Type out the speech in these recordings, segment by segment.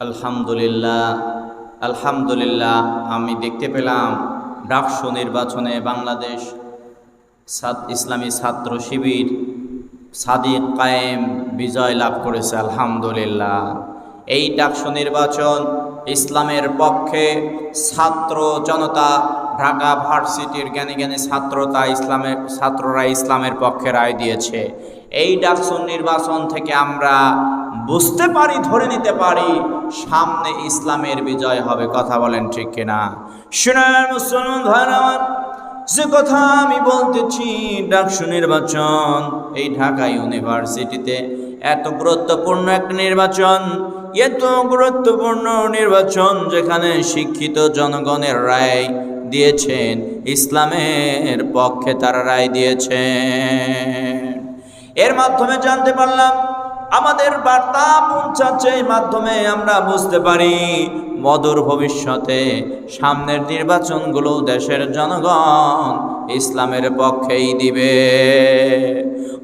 আলহামদুলিল্লাহ আলহামদুলিল্লাহ, আমি দেখতে পেলাম ডাকসু নির্বাচনে বাংলাদেশ ছাত- ইসলামী ছাত্র শিবির সাদিক কায়েম, বিজয় লাভ করেছে, আলহামদুলিল্লাহ। এই ডাকসু নির্বাচন ইসলামের পক্ষে ছাত্র জনতা, ঢাকা ভার্সিটির জ্ঞানী জ্ঞানী ছাত্রতা ইসলামের ছাত্ররা ইসলামের পক্ষে রায় দিয়েছে। এই ডাকসু নির্বাচন থেকে আমরা বুঝতে পারি, ধরে নিতে পারি, সামনে ইসলামের বিজয় হবে, কথা বলেন ঠিক কিনা? শুনার মুসলমান আমার যে কথা আমি বলতেছি, ডাকসু নির্বাচন, এই ঢাকা ইউনিভার্সিটিতে এত গুরুত্বপূর্ণ একটা নির্বাচন, এত গুরুত্বপূর্ণ নির্বাচন যেখানে শিক্ষিত জনগণের রায় দিয়েছেন, ইসলামের পক্ষে তারা রায় দিয়েছেন। এর মাধ্যমে জানতে পারলাম আমাদের বার্তা পৌঁছাচ্ছে এই মাধ্যমে আমরা বুঝতে পারি, মধুর ভবিষ্যতে সামনের নির্বাচনগুলো দেশের জনগণ ইসলামের পক্ষেই দিবে।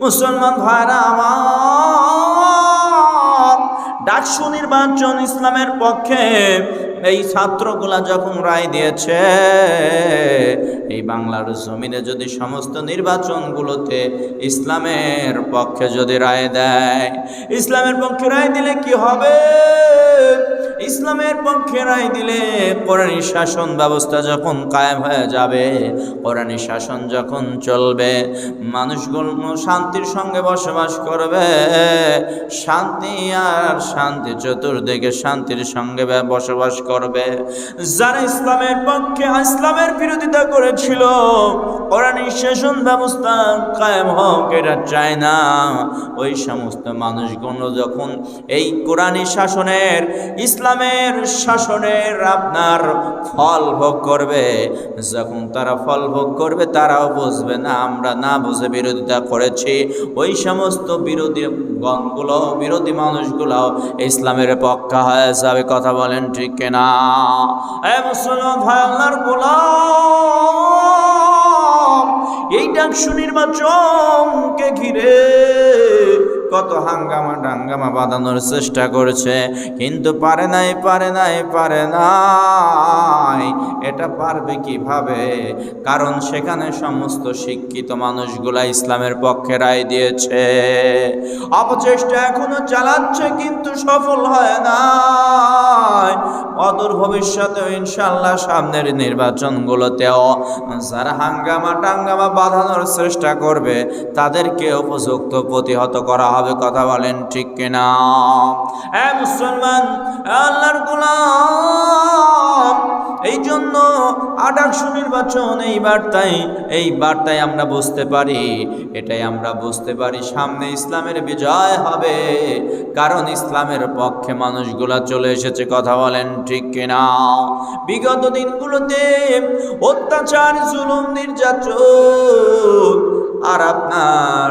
মুসলমান ভাইরা আমার ডাকসু নির্বাচন ইসলামের পক্ষে এই ছাত্রগুলা যখন রায় দিয়েছে, এই বাংলার জমিনে যদি সমস্ত নির্বাচনগুলোতে ইসলামের পক্ষে যদি রায় দেয়, ইসলামের পক্ষে রায় দিলে কি হবে? ইসলামের পক্ষে রায় দিলে কোরআনী শাসন ব্যবস্থা যখন কায়েম হয়ে যাবে, কোরআনী শাসন যখন চলবে, মানুষগুলো শান্তির সঙ্গে বসবাস করবে, শান্তি আর শান্তি চতুর্দিকে শান্তির সঙ্গে বসবাস করবে। যারা ইসলামের পক্ষে ইসলামের বিরোধিতা করেছিল, কোরআনী শাসন ব্যবস্থা কায়েম হোক এটা চায় না। ওই সমস্ত মানুষগুলো যখন এই কোরআনী শাসনের ইসলামের শাসনের আপনার ফল ভোগ করবে। যখন তারা ফল ভোগ করবে, তারাও বুঝবে না, আমরা না বুঝে বিরোধিতা করেছি। ওই সমস্ত বিরোধী গণগুলো, বিরোধী মানুষগুলো ইসলামের পক্ষে হয়ে যাবে, কথা বলেন ঠিক কিনা? এ মুসলমান ভাই, আল্লাহর গোলাম ঘিরে কত হাঙ্গামা ডাঙ্গামা বাঁধানোর চেষ্টা করছে কিন্তু পারে নাই পারে নাই পারে নাই। এটা পারবে কীভাবে? কারণ সেখানে সমস্ত শিক্ষিত মানুষগুলা ইসলামের পক্ষে রায় দিয়েছে। অপচেষ্টা এখনও চালাচ্ছে কিন্তু সফল হয় না অদূর ভবিষ্যতে ইনশাল্লাহ সামনের নির্বাচনগুলোতেও যারা হাঙ্গামা টাঙ্গামা বাঁধানোর চেষ্টা করবে, তাদেরকে উপযুক্ত প্রতিহত করা হবে, কথা বলেন ঠিক কিনা? এ মুসলমান আল্লাহর গোলাম, এই জন্য আডাকশো নির্বাচন এই বার্তায় এই বার্তায় আমরা বুঝতে পারি, এটাই আমরা বুঝতে পারি সামনে ইসলামের বিজয় হবে। কারণ ইসলামের পক্ষে মানুষগুলা চলে এসেছে, কথা বলেন ঠিক কিনা? বিগত দিনগুলোতে অত্যাচার, জুলুম, নির্যাতন আর আপনার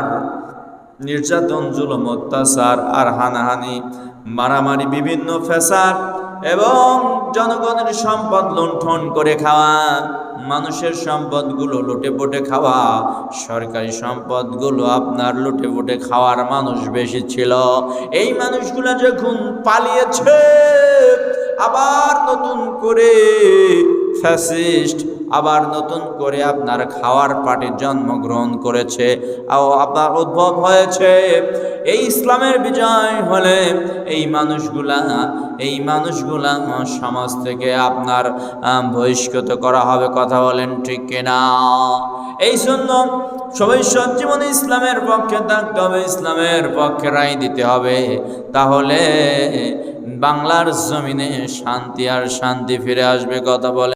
নির্যাতন, জুলুম, অত্যাচার আর হানাহানি, মারামারি, বিভিন্ন ফ্যাসাদ এবং জনগণের সম্পদ লুণ্ঠন করে খাওয়া, মানুষের সম্পদগুলো লুটে পুটে খাওয়া, সরকারি সম্পদগুলো আপনার লুটে পুটে খাওয়ার মানুষ বেশি ছিল। এই মানুষগুলো যখন পালিয়েছে, আবার নতুন করে ফ্যাসিস্ট আবার নতুন করে আপনার খাওয়ার পার্টির জন্মগ্রহণ করেছে। আপনার উদ্ভব হয়েছে এই ইসলামের বিজয় হলে এই মানুষগুলা এই মানুষগুলা সমাজ থেকে আপনার বহিষ্কৃত করা হবে, কথা বলেন ঠিক কিনা? এই জন্য ভবিষ্যৎ জীবনে ইসলামের পক্ষে থাকতে হবে, ইসলামের পক্ষে রায় দিতে হবে। তাহলে বাংলার জমিনে শান্তি আর শান্তি ফিরে আসবে, কথা বলে